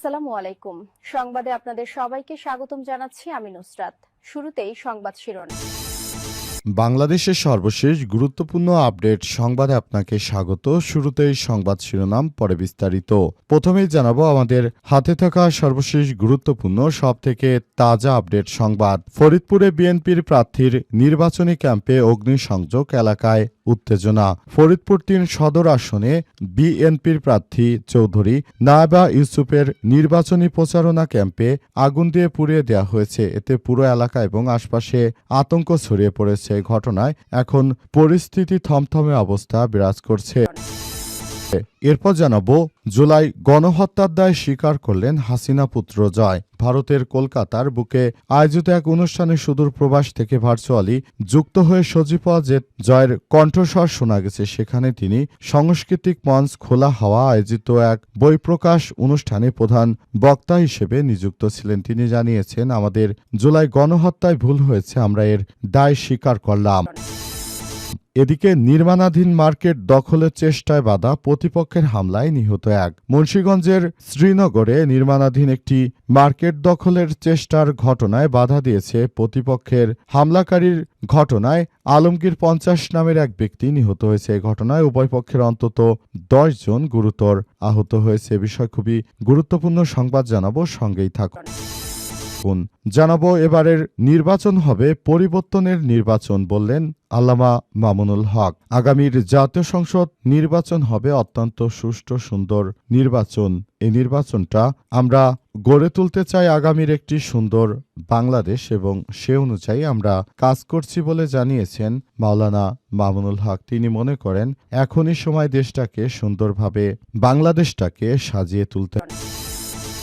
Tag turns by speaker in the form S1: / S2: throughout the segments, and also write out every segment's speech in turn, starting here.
S1: আসসালামু আলাইকুম। সংবাদে আপনাদের সবাইকে স্বাগতম জানাচ্ছি আমি নুসরাত। শুরুতেই সংবাদ শিরোনাম।
S2: বাংলাদেশের সর্বশেষ গুরুত্বপূর্ণ আপডেট সংবাদে আপনাকে স্বাগত। শুরুতেই সংবাদ শিরোনাম, পরে বিস্তারিত। প্রথমেই জানাব আমাদের হাতে থাকা সর্বশেষ গুরুত্বপূর্ণ সব থেকে তাজা আপডেট সংবাদ। ফরিদপুরে বিএনপির প্রার্থীর নির্বাচনী ক্যাম্পে অগ্নিসংযোগ এলাকায় উত্তেজনা। ফরিদপুর তিন সদর আসনে বিএনপির প্রার্থী চৌধুরী নায়বা ইউসুফের নির্বাচনী প্রচারণা ক্যাম্পে আগুন দিয়ে পুড়িয়ে দেওয়া হয়েছে। এতে পুরো এলাকা এবং আশপাশে আতঙ্ক ছড়িয়ে পড়েছে। ঘটনায় এখন পরিস্থিতি থমথমে অবস্থা বিরাজ করছে। এরপর জানাব, জুলাই গণহত্যার দায় স্বীকার করলেন হাসিনা পুত্র জয়। ভারতের কলকাতার বুকে আয়োজিত এক অনুষ্ঠানে সুদূর প্রবাস থেকে ভার্চুয়ালি যুক্ত হয়ে সজীব যে জয়ের কণ্ঠস্বর শোনা গেছে। সেখানে তিনি সাংস্কৃতিক মঞ্চ খোলা হওয়া আয়োজিত এক বই প্রকাশ অনুষ্ঠানে প্রধান বক্তা হিসেবে নিযুক্ত ছিলেন। তিনি জানিয়েছেন, আমাদের জুলাই গণহত্যায় ভুল হয়েছে, আমরা এর দায় স্বীকার করলাম। এদিকে নির্মাণাধীন মার্কেট দখলের চেষ্টায় বাধা, প্রতিপক্ষের হামলায় নিহত এক। মুন্সীগঞ্জের শ্রীনগরে নির্মাণাধীন একটি মার্কেট দখলের চেষ্টার ঘটনায় বাধা দিয়েছে প্রতিপক্ষের হামলাকারীর ঘটনায়। আলমগীর পঞ্চাশ নামের এক ব্যক্তি নিহত হয়েছে। এই ঘটনায় উভয় পক্ষের অন্তত দশ জন গুরুতর আহত হয়েছে। এ বিষয় খুবই গুরুত্বপূর্ণ সংবাদ জানাব, সঙ্গেই থাকুন। থাকুন জানাব এবারের নির্বাচন হবে পরিবর্তনের নির্বাচন বললেন আল্লামা মামুনুল হক। আগামীর জাতীয় সংসদ নির্বাচন হবে অত্যন্ত সুষ্ঠু সুন্দর নির্বাচন। এই নির্বাচনটা আমরা গড়ে তুলতে চাই আগামীর একটি সুন্দর বাংলাদেশ এবং সে অনুযায়ী আমরা কাজ করছি বলে জানিয়েছেন মাওলানা মামুনুল হক। তিনি মনে করেন, এখনই সময় দেশটাকে সুন্দরভাবে, বাংলাদেশটাকে সাজিয়ে তুলতে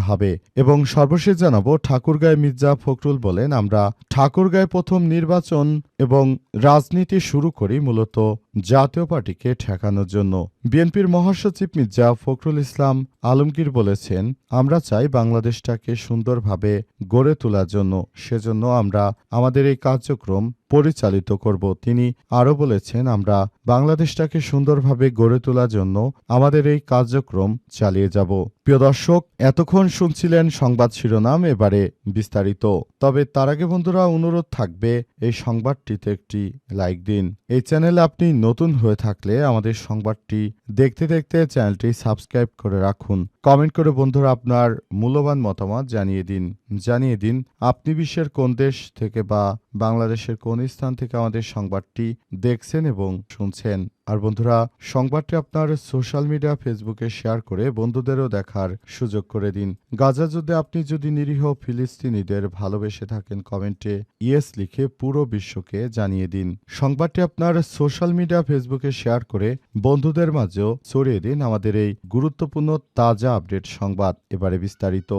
S2: হবে। এবং সর্বশেষ জানাব, ঠাকুরগাঁয় মির্জা ফখরুল বলেন, আমরা ঠাকুরগাঁয় প্রথম নির্বাচন এবং রাজনীতি শুরু করি মূলত জাতীয় পার্টিকে ঠেকানোর জন্য। বিএনপির মহাসচিব মির্জা ফখরুল ইসলাম আলমগীর বলেছেন, আমরা চাই বাংলাদেশটাকে সুন্দরভাবে গড়ে তোলার জন্য। সেজন্য আমরা আমাদের এই কার্যক্রম পরিচালিত করব। তিনি আরও বলেছেন, আমরা বাংলাদেশটাকে সুন্দরভাবে গড়ে তোলার জন্য আমাদের এই কার্যক্রম চালিয়ে যাব। প্রিয় দর্শক, এতক্ষণ শুনছিলেন সংবাদ শিরোনাম, এবারে বিস্তারিত। তবে তার আগে বন্ধুরা, অনুরোধ থাকবে, এই সংবাদটিতে একটি লাইক দিন। এই চ্যানেলে আপনি নতুন হয়ে থাকলে আমাদের সংবাদটি দেখতে দেখতে চ্যানেলটি সাবস্ক্রাইব করে রাখুন। কমেন্ট করে বন্ধুরা আপনার মূল্যবান মতামত জানিয়ে দিন জানিয়ে দিন। আপনি বিশ্বের কোন দেশ থেকে বা বাংলাদেশের কোন স্থান থেকে আমাদের সংবাদটি দেখছেন এবং শুনছেন। আর বন্ধুরা, সংবাদটি আপনার সোশ্যাল মিডিয়া, ফেসবুকে শেয়ার করে বন্ধুদেরও দেখার সুযোগ করে দিন। গাজা যুদ্ধে আপনি যদি নিরীহ ফিলিস্তিনিদের ভালোবেসে থাকেন, কমেন্টে ইয়েস লিখে পুরো বিশ্বকে জানিয়ে দিন। সংবাদটি আপনার সোশ্যাল মিডিয়া, ফেসবুকে শেয়ার করে বন্ধুদের মাঝেও ছড়িয়ে দিন। আমাদের এই গুরুত্বপূর্ণ, তাজা আপডেট সংবাদ এবারে বিস্তারিত।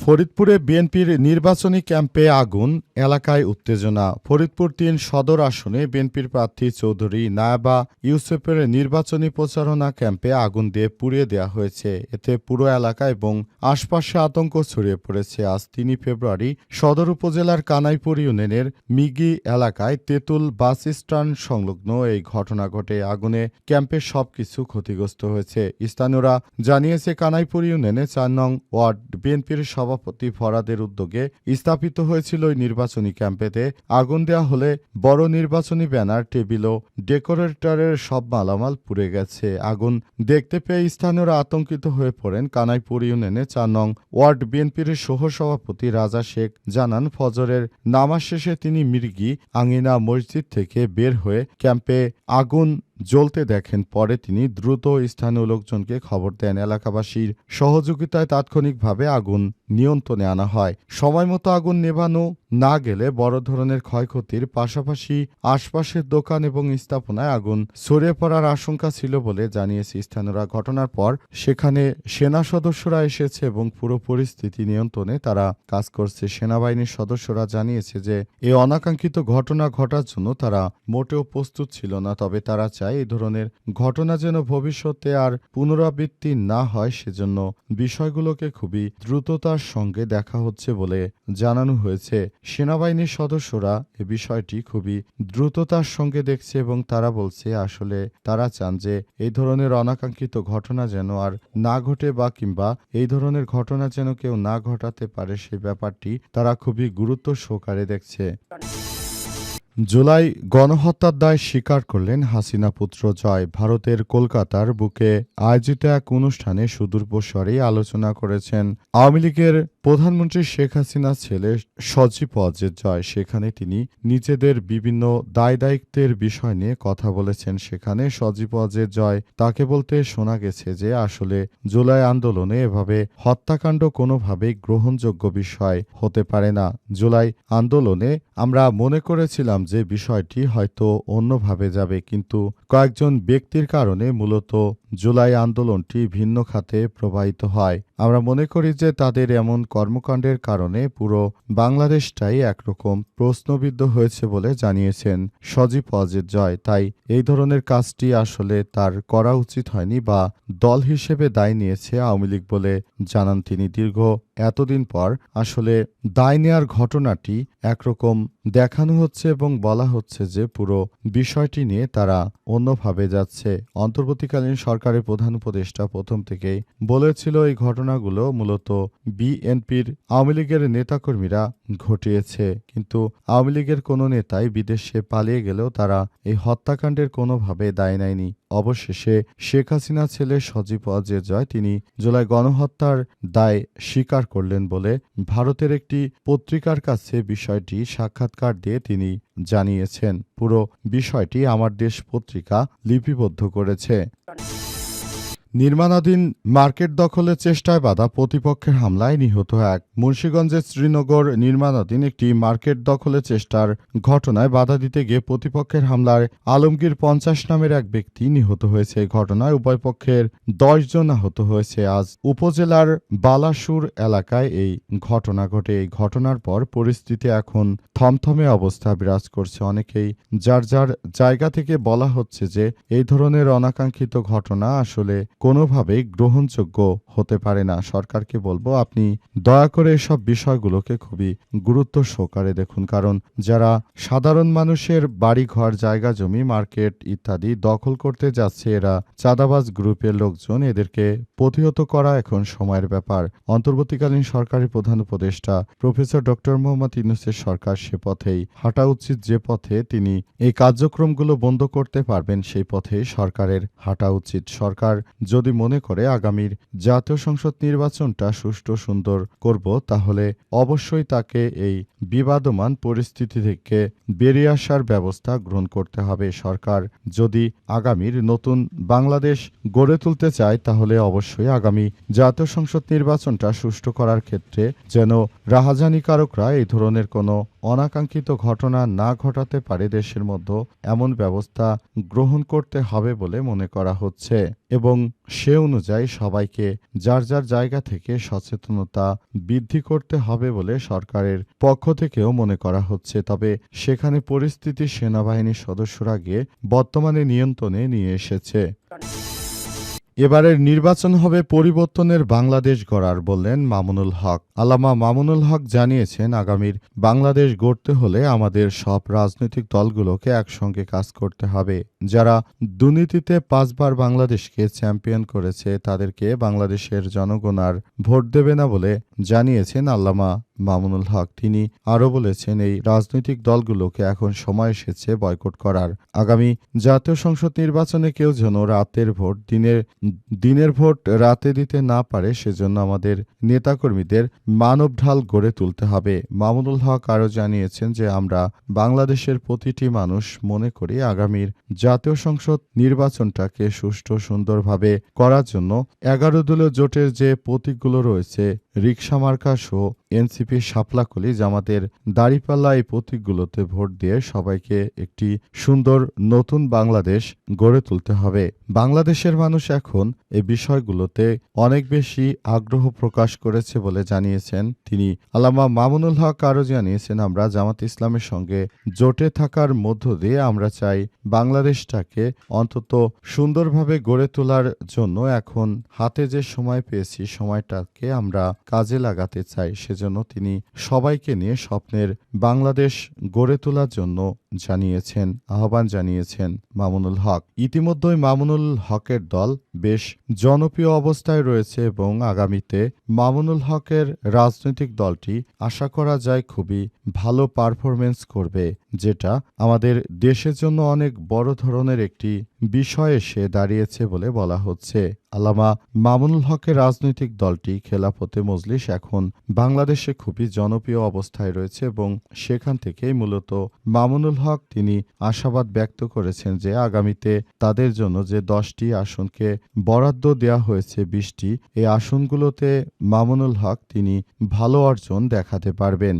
S2: ফরিদপুরে বিএনপির নির্বাচনী ক্যাম্পে আগুন এলাকায় উত্তেজনা। ফরিদপুর তিন সদর আসনে বিএনপির প্রার্থী চৌধুরী নায়াবা ইউসুফের নির্বাচনী প্রচারণা ক্যাম্পে আগুন দিয়ে পুড়িয়ে দেওয়া হয়েছে। এতে পুরো এলাকা এবং আশপাশে আতঙ্ক ছড়িয়ে পড়েছে। আজ তিনই ফেব্রুয়ারি সদর উপজেলার কানাইপুর ইউনিয়নের মিগি এলাকায় তেঁতুল বাস স্ট্যান্ড সংলগ্ন এই ঘটনা ঘটে। আগুনে ক্যাম্পের সবকিছু ক্ষতিগ্রস্ত হয়েছে। স্থানীয়রা জানিয়েছে, কানাইপুর ইউনিয়নে চার নং ওয়ার্ড বিএনপির সভাপতি ফরাদের উদ্যোগে স্থাপিত হয়েছিল ওই নির্বাচনী ক্যাম্পেতে আগুন দেওয়া হলে বড় নির্বাচনী ব্যানার, টেবিল ও ডেকোরেটরের সব মালামাল পুড়ে গেছে। আগুন দেখতে পেয়ে স্থানীয়রা আতঙ্কিত হয়ে পড়েন। কানাইপুর ইউনিয়নে চার নং ওয়ার্ড বিএনপির সহ সভাপতি রাজা শেখ জানান, ফজরের নামাজ শেষে তিনি মির্গি আঙিনা মসজিদ থেকে বের হয়ে ক্যাম্পে আগুন জ্বলতে দেখেন, পরে তিনি দ্রুত স্থানীয় লোকজনকে খবর দেন। এলাকাবাসীর সহযোগিতায় তাৎক্ষণিকভাবে আগুন নিয়ন্ত্রণে আনা হয়। সময়মতো আগুন নেভানো না গেলে বড় ধরনের ক্ষয়ক্ষতির পাশাপাশি আশপাশের দোকান এবং স্থাপনায় আগুন ছড়িয়ে পড়ার আশঙ্কা ছিল বলে জানিয়েছে স্থানীয়রা। ঘটনার পর সেখানে সেনা সদস্যরা এসেছে এবং পুরো পরিস্থিতি নিয়ন্ত্রণে তারা কাজ করছে। সেনাবাহিনীর সদস্যরা জানিয়েছে যে এই অনাকাঙ্ক্ষিত ঘটনা ঘটার জন্য তারা মোটেও প্রস্তুত ছিল না, তবে তারা চায় যায় এই ধরনের ঘটনা যেন ভবিষ্যতে আর পুনরাবৃত্তি না হয়, সেজন্য বিষয়গুলোকে খুবই দ্রুততার সঙ্গে দেখা হচ্ছে বলে জানানো হয়েছে। সেনাবাহিনীর সদস্যরা এ বিষয়টি খুবই দ্রুততার সঙ্গে দেখছে এবং তারা বলছে, আসলে তারা চান যে এই ধরনের অনাকাঙ্ক্ষিত ঘটনা যেন আর না ঘটে বা কিংবা এই ধরনের ঘটনা যেন কেউ না ঘটাতে পারে, সে ব্যাপারটি তারা খুবই গুরুত্ব সহকারে দেখছে। জুলাই গণহত্যার দায় স্বীকার করলেন হাসিনা পুত্র জয়। ভারতের কলকাতার বুকে আয়োজিত এক অনুষ্ঠানে সুদূর প্রসারে আলোচনা করেছেন আওয়ামী লীগের প্রধানমন্ত্রী শেখ হাসিনার ছেলে সজীব অজের জয়। সেখানে তিনি নিজেদের বিভিন্ন দায় দায়িত্বের বিষয় নিয়ে কথা বলেছেন। সেখানে সজীব অজের জয় তাকে বলতে শোনা গেছে যে আসলে জুলাই আন্দোলনে এভাবে হত্যাকাণ্ড কোনোভাবেই গ্রহণযোগ্য বিষয় হতে পারে না। জুলাই আন্দোলনে আমরা মনে করেছিলাম যে বিষয়টি হয়তো অন্যভাবে যাবে কিন্তু কয়েকজন ব্যক্তির কারণে মূলত জুলাই আন্দোলনটি ভিন্ন খাতে প্রবাহিত হয়। আমরা মনে করি যে তাদের এমন কর্মকাণ্ডের কারণে পুরো বাংলাদেশটাই একরকম প্রশ্নবিদ্ধ হয়েছে বলে জানিয়েছেন সজীব অজিত জয়। তাই এই ধরনের কাজটি আসলে তার করা উচিত হয়নি বা দল হিসেবে দায় নিয়েছে আওয়ামী লীগ বলে জানান তিনি। দীর্ঘ এতদিন পর আসলে দায় নেয়ার ঘটনাটি একরকম দেখানো হচ্ছে এবং বলা হচ্ছে যে পুরো বিষয়টি নিয়ে তারা অন্যভাবে যাচ্ছে। অন্তর্বর্তীকালীন সরকারের প্রধান উপদেষ্টা প্রথম থেকেই বলেছিল এই ঘটনাগুলো মূলত বিএনপির আওয়ামী লীগের নেতাকর্মীরা ঘটিয়েছে। কিন্তু আওয়ামী লীগের কোনো নেতাই বিদেশে পালিয়ে গেলেও তারা এই হত্যাকাণ্ডের কোনোভাবে দায় নেয়নি। অবশেষে শেখ হাসিনা ছেলে সজীব অজয় জয় তিনি জুলাই গণহত্যার দায় স্বীকার করলেন বলে ভারতের একটি পত্রিকার কাছে বিষয়টি সাক্ষাৎকার দিয়ে তিনি জানিয়েছেন। পুরো বিষয়টি আমার দেশ পত্রিকা লিপিবদ্ধ করেছে। নির্মাণাধীন মার্কেট দখলের চেষ্টায় বাধা প্রতিপক্ষের হামলায় নিহত এক। মুন্সীগঞ্জের শ্রীনগর নির্মাণাধীন একটি মার্কেট দখলের চেষ্টার ঘটনায় বাধা দিতে গিয়ে প্রতিপক্ষের হামলায় আলমগীর পঞ্চাশ নামের এক ব্যক্তি নিহত হয়েছে। ঘটনায় উভয় পক্ষের জন আহত হয়েছে। আজ উপজেলার বালাসুর এলাকায় এই ঘটনা ঘটে। এই ঘটনার পর পরিস্থিতি এখন থমথমে অবস্থা বিরাজ করছে অনেকেই। যার যার জায়গা থেকে বলা হচ্ছে যে, এই ধরনের অনাকাঙ্ক্ষিত ঘটনা আসলে কোনোভাবেই গ্রহণযোগ্য হতে পারে না। সরকারকে বলব, আপনি দয়া করে এসব বিষয়গুলোকে খুবই গুরুত্ব সহকারে দেখুন। কারণ যারা সাধারণ মানুষের বাড়ি ঘর জায়গা, জমি, মার্কেট ইত্যাদি দখল করতে যাচ্ছে, এরা চাঁদাবাজ গ্রুপের লোকজন, এদেরকে প্রতিহত করা এখন সময়ের ব্যাপার। অন্তর্বর্তীকালীন সরকারি প্রধান উপদেষ্টা প্রফেসর ডক্টর মোহাম্মদ ইউনুসের সরকার সে পথেই হাঁটা উচিত। যে পথে তিনি এই কার্যক্রমগুলো বন্ধ করতে পারবেন, সেই পথে সরকারের হাঁটা উচিত। সরকার যদি মনে করে আগামীর জাতীয় সংসদ নির্বাচনটা সুষ্ঠু সুন্দর করব, তাহলে অবশ্যই তাকে এই বিবাদমান পরিস্থিতি থেকে বেরিয়ে আসার ব্যবস্থা গ্রহণ করতে হবে সরকার। যদি আগামীর নতুন বাংলাদেশ গড়ে তুলতে চায়, তাহলে অবশ্যই আগামী জাতীয় সংসদ নির্বাচনটা সুষ্ঠু করার ক্ষেত্রে যেন রাহাজানিকারকরা এই ধরনের কোনো অনাকাঙ্ক্ষিত ঘটনা না ঘটাতে পারে দেশের মধ্যে, এমন ব্যবস্থা গ্রহণ করতে হবে বলে মনে করা হচ্ছে। এবং সে অনুযায়ী সবাইকে যার যার জায়গা থেকে সচেতনতা বৃদ্ধি করতে হবে বলে সরকারের পক্ষ থেকেও মনে করা হচ্ছে। তবে সেখানে পরিস্থিতি সেনাবাহিনীর সদস্যরা গিয়ে বর্তমানে নিয়ন্ত্রণে নিয়ে এসেছে। এবারের নির্বাচন হবে পরিবর্তনের বাংলাদেশ গড়ার বললেন মামুনুল হক। আলামা মামুনুল হক জানিয়েছেন, আগামীর বাংলাদেশ গড়তে হলে আমাদের সব রাজনৈতিক দলগুলোকে একসঙ্গে কাজ করতে হবে। যারা দুর্নীতিতে পাঁচবার বাংলাদেশকে চ্যাম্পিয়ন করেছে, তাদেরকে বাংলাদেশের জনগণ আর ভোট দেবে না বলে জানিয়েছেন আল্লামা মামুনুল হক। তিনি আরও বলেছেন, এই রাজনৈতিক দলগুলোকে এখন সময় এসেছে বয়কট করার। আগামী জাতীয় সংসদ নির্বাচনে কেউ যেন রাতের ভোট, দিনের দিনের ভোট রাতে দিতে না পারে, সেজন্য আমাদের নেতাকর্মীদের মানব ঢাল গড়ে তুলতে হবে। মামুনুল হক আরও জানিয়েছেন যে, আমরা বাংলাদেশের প্রতিটি মানুষ মনে করি আগামীর জাতীয় সংসদ নির্বাচনটাকে সুষ্ঠু সুন্দরভাবে করার জন্য এগারো দলীয় জোটের যে প্রতীকগুলো রয়েছে রিকশা মার্কাস ও এনসিপি শাপলাকলি জামাতের দাড়িপাল্লা এই প্রতীকগুলোতে ভোট দিয়ে সবাইকে একটি সুন্দর নতুন বাংলাদেশ গড়ে তুলতে হবে। বাংলাদেশের মানুষ এখন এই বিষয়গুলোতে অনেক বেশি আগ্রহ প্রকাশ করেছে বলে জানিয়েছেন তিনি। আলামা মামুনুল হক আরও জানিয়েছেন, আমরা জামাত ইসলামের সঙ্গে জোটে থাকার মধ্য দিয়ে আমরা চাই বাংলাদেশটাকে অন্তত সুন্দরভাবে গড়ে তোলার জন্য এখন হাতে যে সময় পেয়েছি, সময়টাকে আমরা কাজে লাগাতে চাই সেজন্য তিনি সবাইকে নিয়ে স্বপ্নের বাংলাদেশ গড়ে তোলার জন্য জানিয়েছেন, আহ্বান জানিয়েছেন মামুনুল হক। ইতিমধ্যেই মামুনুল হকের দল বেশ জনপ্রিয় অবস্থায় রয়েছে এবং আগামীতে মামুনুল হকের রাজনৈতিক দলটি আশা করা যায় খুবই ভালো পারফরমেন্স করবে, যেটা আমাদের দেশের জন্য অনেক বড় ধরনের একটি বিষয় এসে দাঁড়িয়েছে বলে বলা হচ্ছে। আলামা মামুনুল হকের রাজনৈতিক দলটি খেলাফতে মজলিস এখন বাংলাদেশে খুবই জনপ্রিয় অবস্থায় রয়েছে এবং সেখান থেকেই মূলত মামুনুল হক তিনি আশাবাদ ব্যক্ত করেছেন যে আগামীতে তাদের জন্য যে দশটি আসনকে বরাদ্দ দেওয়া হয়েছে বিশটি এই আসনগুলোতে মামুনুল হক তিনি ভালো অর্জন দেখাতে পারবেন।